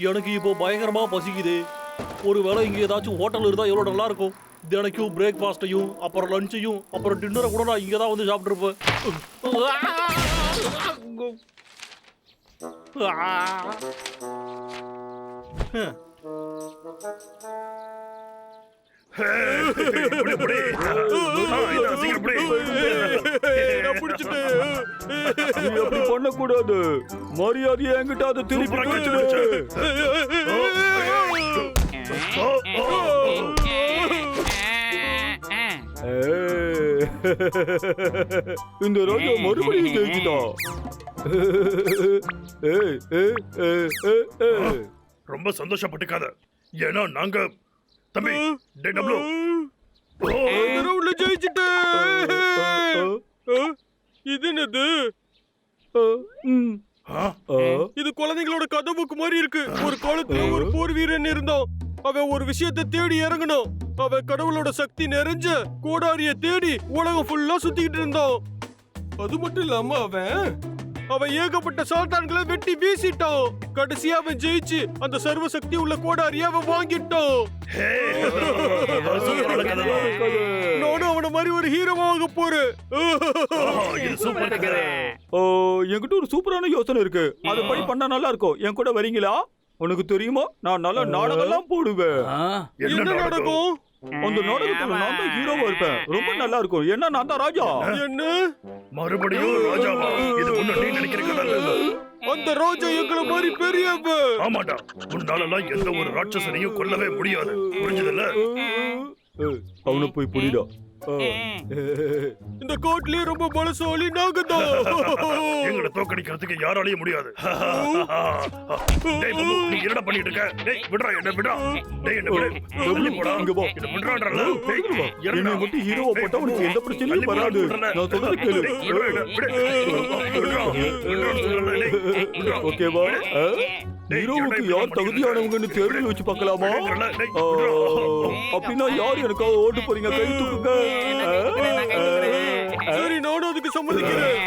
எனக்கு இப்போ பயங்கரமா பசிக்குது ஒருவேளை இங்க ஏதாச்சும் ஹோட்டல் இருந்தா எவ்வளவு நல்லா இருக்கும் தினைக்கும் பிரேக்ஃபாஸ்ட்டையும் அப்புறம் லஞ்சையும் அப்புறம் டின்னரை கூட நான் இங்கே தான் வந்து சாப்பிட்டுருப்பேன் அப்படி பண்ணக்கூடாது மரியாதையை என்கிட்ட அதை திருப்பி இந்த ராஜா மறுபடியும் ஜெயிச்சுட்டா ரொம்ப சந்தோஷப்பட்டுக்காத ஏன்னா நாங்க தம்பி டே டபுள். ஓ ரவுண்ட்ல ஜெயிச்சிட்டேன் இது என்னது. இது குழந்தைங்களோட கதை புக் மாதிரி இருக்கு. ஒரு காலத்துல ஒரு போர் வீரன் இருந்தான். அவன் ஒரு விஷயத்தை தேடி இறங்கணும் அவன் கடவுளோட சக்தி நிறைஞ்ச கோடாரிய தேடி உலகம் ஃபுல்லா சுத்திக்கிட்டு இருந்தான். அது மட்டும் இல்லாம அவன் அவன் ஏகப்பட்ட சாத்தான்களை வெட்டி வீசிட்டான். கடைசியா அவன் ஜெயிச்சு அந்த சர்வ சக்தி உள்ள கோடாரிய அவன் வாங்கிட்டான். நானும் அவன மாதிரி ஒரு ஹீரோவாக போறேன். என்கிட்ட ஒரு சூப்பரான யோசனை இருக்கு. அது படி பண்ணா நல்லா இருக்கும். என் கூட வரீங்களா? உனக்கு தெரியுமா? நான் நல்லா நாடகம்லாம் போடுவேன். என்ன நாடகம்? நடக்கும் அந்த நாடகத்துல நான் தான் ஹீரோவா இருப்பேன். ரொம்ப நல்லா இருக்கும். ஏன்னா நான் தான் ராஜா. என்ன? மறுபடியும் ராஜாவா? இது ஒண்ணு நீ நினைக்கிற கதை இல்ல. அந்த ரோஜா எங்களை மாதிரி பெரியவன். ஆமாடா. உன்னாலலாம் எந்த ஒரு ராட்சசனையும் கொல்லவே முடியாது. புரிஞ்சதுல அவனை போய் புடிடா. ஆ. இந்த கோட்லயே ரொம்ப பலசாலி நாங்க தான் எங்களை தோக்கடிக்கிறதுக்கு யாராலையும் முடியாது. டேய் பாபு, நீ என்னடா பண்ணிட்டு இருக்க? டேய் விடுறா என்ன விடுறா. டேய் என்ன விடு. தள்ளி போடா. இங்க வா. என்ன விடுறான்றல டேய் என்னை இறங்குடா. மட்டும் ஹீரோவா போட்டா உனக்கு எந்த பிரச்சனையும் வராது. நான் சொல்றது கேளு. ஓகேவா? ஆ? ஹீரோவுக்கு யார் தகுதியானவங்கன்னு தேர்வு வச்சு பார்க்கலாமா? ஆ. அப்படின்னா யார் எனக்காக ஓட்டு போறீங்க? கை தூக்குங்க. சரி நானும் அதுக்கு சம்மதிக்கிறேன்.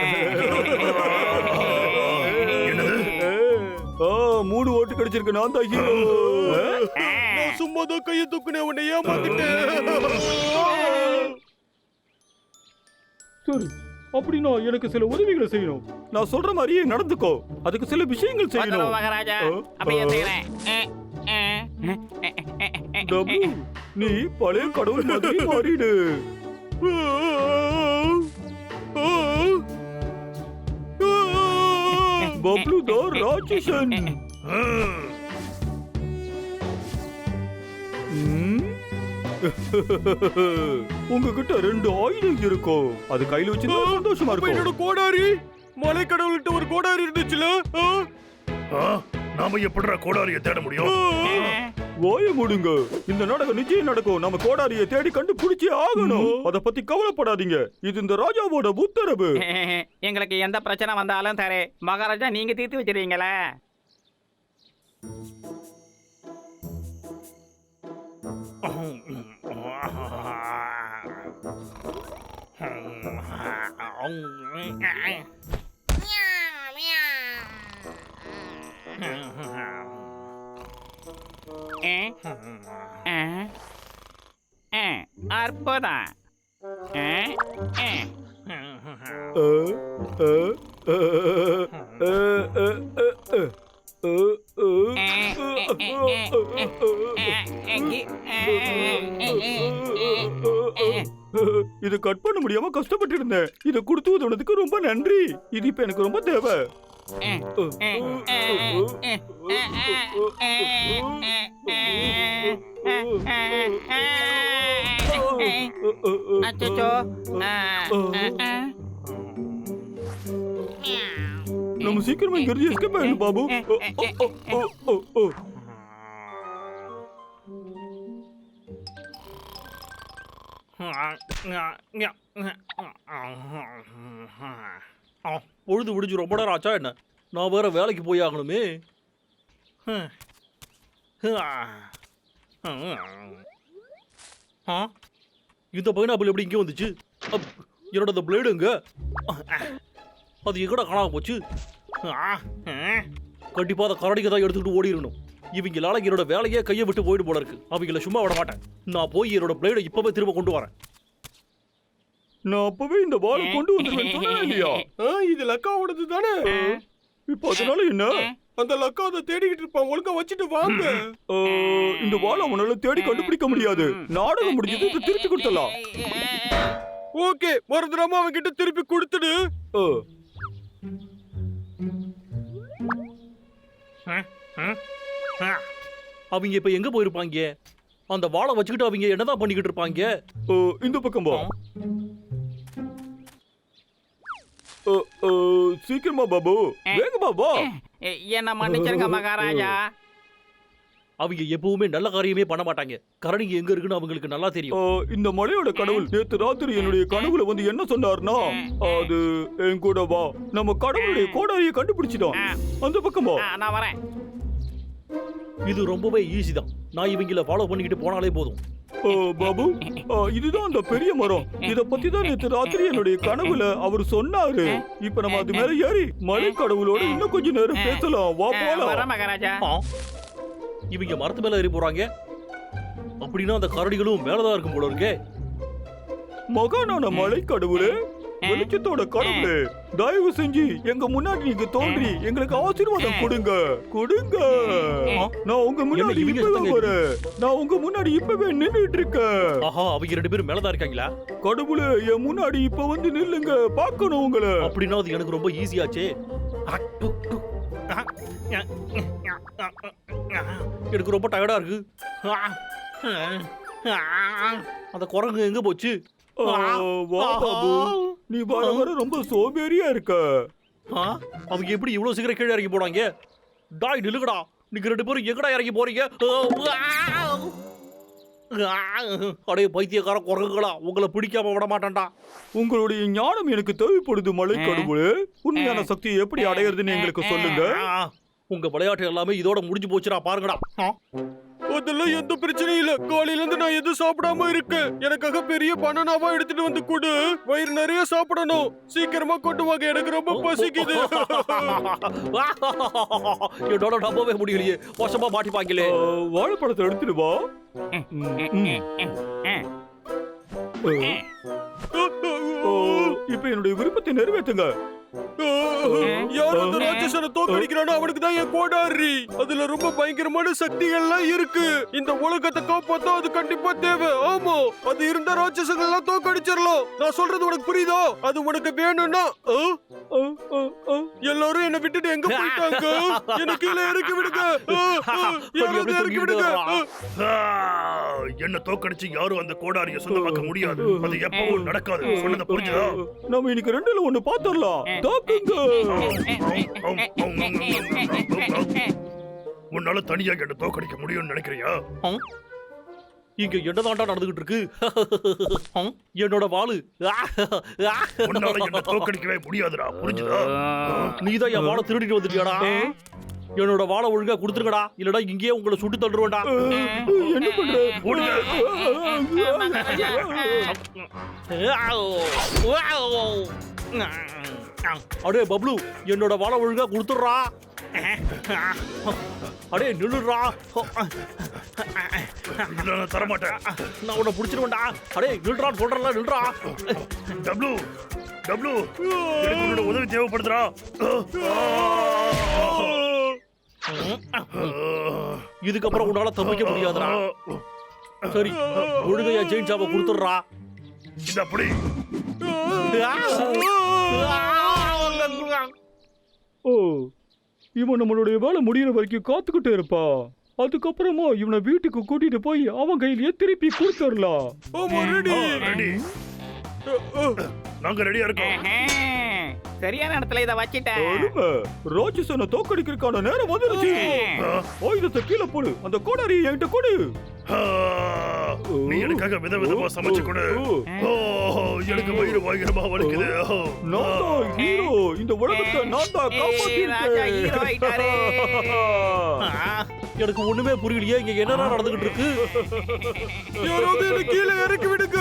மூணு ஓட்டு கிடைச்சிருக்கு நான் தான் ஹீரோ நான் சும்மா தான் கையை தூக்குனேன் உன்னை ஏமாத்திட்டேன். சரி அப்படின்னா எனக்கு சில உதவிகளை செய்யணும். நான் சொல்ற மாதிரியே நடந்துக்கோ. அதுக்கு சில விஷயங்கள் செய்யணும். மகாராஜா. அப்படியே. செய்யறேன் நீ பழைய கடவுள் மாதிரி மாறிடு. ராட்சசன் ஆ, ம்? உங்ககிட்ட ரெண்டு ஆயுதம் இருக்கும். அது கையில வச்சு சந்தோஷமா அப்ப என்னோட இருக்கும் கோடாரி? மலை கடவுள்கிட்ட ஒரு கோடாரி இருந்துச்சுல? நாம எப்படிடா கோடாரிய தேட முடியும்? ஓய முடுங்க. இந்த நாடகம் நிச்சயம் நடக்கும். நம்ம கோடாரியை தேடி கண்டுபிடிச்சே ஆகணும். அத பத்தி கவலைப்படாதீங்க. இது இந்த ராஜாவோட உத்தரவு. எங்களுக்கு எந்த பிரச்சனை வந்தாலும் தரே. மகாராஜா நீங்க தீர்த்து வச்சிருவீங்களே. அற்புதம் இது கட் பண்ண முடியாம கஷ்டப்பட்டு இருந்தேன் இதை கொடுத்து உதவுனதுக்கு ரொம்ப நன்றி இது இப்ப எனக்கு ரொம்ப தேவை Acucu. Não sei que não engardia escapando, babu. Oh, oh, oh, oh, oh. ஆ, பொழுது விடிஞ்சு ரொம்ப நேரம் ஆச்சா என்ன? நான் வேறு வேலைக்கு போய் ஆகணுமே ஆ இந்த பைனாப்பிள் எப்படி இங்கே வந்துச்சு? அப், என்னோட ப்ளைடு இங்கே அது எங்கடா காணாம போச்சு? கண்டிப்பாக அதை கரடிக்கு தான் எடுத்துக்கிட்டு ஓடிடணும் இவங்களால என்னோட வேலையே கையை விட்டு போயிட்டு போல இருக்கு. அவங்கள சும்மா விட மாட்டேன். நான் போய் என்னோட பிளேடை இப்போவே திரும்ப கொண்டு வரேன். நான் அப்பவே இந்த பாலை கொண்டு வந்துருவேன் சொன்னேன் இல்லையா? ஆ, இது லக்காவோடது தானே? இப்போ அதனால என்ன? அந்த லக்கா அதை தேடிக்கிட்டு இருப்பான். ஒழுங்கா வச்சுட்டு வாங்க. இந்த பால் அவனால தேடி கண்டுபிடிக்க முடியாது. நாடகம் முடிஞ்சது இதை திருப்பி கொடுத்துடலாம். ஓகே மறந்துடாம அவன் கிட்ட திருப்பி கொடுத்துடு. அவங்க இப்ப எங்க போயிருப்பாங்க? அந்த வாளை வச்சுக்கிட்டு அவங்க என்னதான் பண்ணிக்கிட்டு இருப்பாங்க? இந்த பக்கம் பா சீக்கிரமா பாபு. வேகமா வா என்ன மன்னிச்சிருங்க மகாராஜா. அவங்க எப்பவுமே நல்ல காரியமே பண்ண மாட்டாங்க. கரடிங்க எங்க இருக்குன்னு அவங்களுக்கு நல்லா தெரியும். இந்த மலையோட கடவுள் நேத்து ராத்திரி என்னுடைய கனவுல வந்து என்ன சொன்னார்னா அது என் கூட வா. நம்ம கடவுளுடைய கோடாரியை கண்டுபிடிச்சிட்டோம். அந்த பக்கம்? வா நான் வரேன். இது ரொம்பவே ஈஸி தான். நான் இவங்கள ஃபாலோ பண்ணிக்கிட்டு போனாலே போதும். பாபு இதுதான் அந்த பெரிய மரம். இத பத்தி தான் நேத்து ராத்திரி என்னுடைய கனவுல அவர் சொன்னாரு. இப்ப நம்ம அது மேல ஏறி மலை கடவுளோட இன்னும் கொஞ்ச நேரம் பேசலாம். வா போலாம். இவங்க மரத்து மேல ஏறி போறாங்க. அப்படின்னா அந்த கரடிகளும் மேலதான் இருக்கும் போல இருக்கே. மகானான மலை கடவுளே வெளிச்சத்தோட கடவுளே தயவு செஞ்சு எங்க முன்னாடி நீங்க தோன்றி எங்களுக்கு ஆசீர்வாதம் கொடுங்க. கொடுங்க. நான் உங்க முன்னாடி இப்பவே வரேன். நான் உங்க முன்னாடி இப்பவே நின்னுட்டு இருக்கேன் ஆஹா அவங்க ரெண்டு பேரும் மேலதான் இருக்காங்களா? கடவுளே என் முன்னாடி இப்ப வந்து நில்லுங்க. பார்க்கணும் உங்களை. அப்படின்னா அது எனக்கு ரொம்ப ஈஸியாச்சே. எனக்கு ரொம்ப டயர்டா இருக்கு. அந்த குரங்கு எங்க போச்சு? பாபு. நீ வர வர ரொம்ப சோம்பேறியா இருக்க ஆ? அவங்க எப்படி இவ்வளவு சீக்கிரம் கீழே இறங்கி போனாங்க டாய் நில்லுங்கடா நீங்க ரெண்டு பேரும் எங்கடா இறங்கி போறீங்க அடைய பைத்தியக்கார குரங்குகளா உங்களை பிடிக்காம விட மாட்டேன்டா உங்களுடைய ஞானம் எனக்கு தேவைப்படுது மலை கடவுளே உண்மையான சக்தியை எப்படி அடையிறதுன்னு எங்களுக்கு சொல்லுங்க ஆ, உங்க விளையாட்டு எல்லாமே இதோட முடிஞ்சு போச்சுடா பாருங்கடா அதெல்லாம் எந்த பிரச்சனையும் இல்ல. காலையில இருந்து நான் எதுவும் சாப்பிடாம இருக்கேன். எனக்காக பெரிய பனானாவா எடுத்துட்டு வந்து கொடு. வயிறு நிறைய சாப்பிடணும். சீக்கிரமா கொண்டு வாங்க. எனக்கு ரொம்ப பசிக்குது. என்னோட நம்பவே முடியலையே. மோசமா மாட்டிப்பாங்களே. ஆ, வாழைப்பழத்தை எடுத்துட்டு வா. இப்ப என்னுடைய விருப்பத்தை நிறைவேற்றுங்க. யார் அந்த ராட்சசனை தோக்கடிக்கிறானோ அவனுக்கு தான் என் கோடாரி. அதுல ரொம்ப பயங்கரமான சக்திகள்லாம் இருக்கு. இந்த உலகத்தை காப்பாத்தா அது கண்டிப்பா தேவை. ஆமா அது இருந்த ராட்சசங்கள் எல்லாம் தோக்கடிச்சிடலாம் நான் சொல்றது உனக்கு புரியுதா? அது உனக்கு வேணும்னா. எல்லாரும் என்ன விட்டுட்டு எங்க போயிட்டாங்க? என்ன கீழே இறக்கி விடுங்க. யாராவது இறக்கி விடுங்க. என்ன தோக்கடிச்சு யாரும் அந்த கோடாரிய சொந்தமாக்க முடியாது. அது எப்பவும் நடக்காது. சொன்னதை புரிஞ்சுதா? நம்ம இன்னைக்கு ரெண்டுல ஒண்ணு தாக்குங்க. உன்னால தனியா என்ன தோக்கடிக்க முடியும்னு நினைக்கிறியா? இங்க என்னதான்டா நடந்துகிட்டு இருக்கு? என்னோட வாளு. உன்னால என்ன தோக்கடிக்கவே முடியாதுடா. புரிஞ்சுதா? நீதான் என் வாழை திருடிட்டு வந்துட்டியாடா? என்னோட வாழை ஒழுங்கா கொடுத்துருங்கடா. இல்லடா இங்கேயே உங்களை சுட்டு தள்ளுவேன்டா என்ன பண்ற. அடே பப்ளு என்னோட வாழை ஒழுங்கா கொடுத்துடுறா. அடே நில்லுடுறா இல்ல நான் தரமாட்டேன். நான் உன்னை பிடிச்சிருவேன்டா. அடே நில்றான்னு சொல்றல நில்றா. டப்ளு டப்ளு உதவி தேவைப்படுதுடா. இதுக்கப்புறம் உன்னால தப்பிக்க முடியாதுடா. சரி ஒழுங்கா என் செயின் சாப்பை கொடுத்துடுறா அப்படி ஓ இவன் நம்மளுடைய வேலை முடியிற வரைக்கும் காத்துக்கிட்டே இருப்பா. அதுக்கப்புறமா இவனை வீட்டுக்கு கூட்டிட்டு போய் அவன் கையிலேயே திருப்பி கொடுத்துடலாம். ஆமா ரெடி. ரெடி நாங்க ரெடியா இருக்கோம். சரியான இடத்துல இதை வச்சிட்டேன். ராட்சசனை தோக்கடிக்கிறதுக்கான நேரம் வந்துருச்சு. ஆயுதத்தை கீழே போடு. அந்த கோடாரியை என்கிட்ட கொடு. ஆ, நீ எனக்காக விதவிதமா சமைச்சு கொடு. ஓ, எனக்கு வயிறு பயங்கரமா வலிக்குது. நான் தான் ஹீரோ. இந்த உலகத்தை நான் தான். காப்பாத்திருக்கேன். எனக்கு ஒண்ணுமே புரியலையே. இங்க என்னடா நடந்துகிட்டு இருக்கு? யாராவது என்ன கீழே இறக்கி விடுங்க.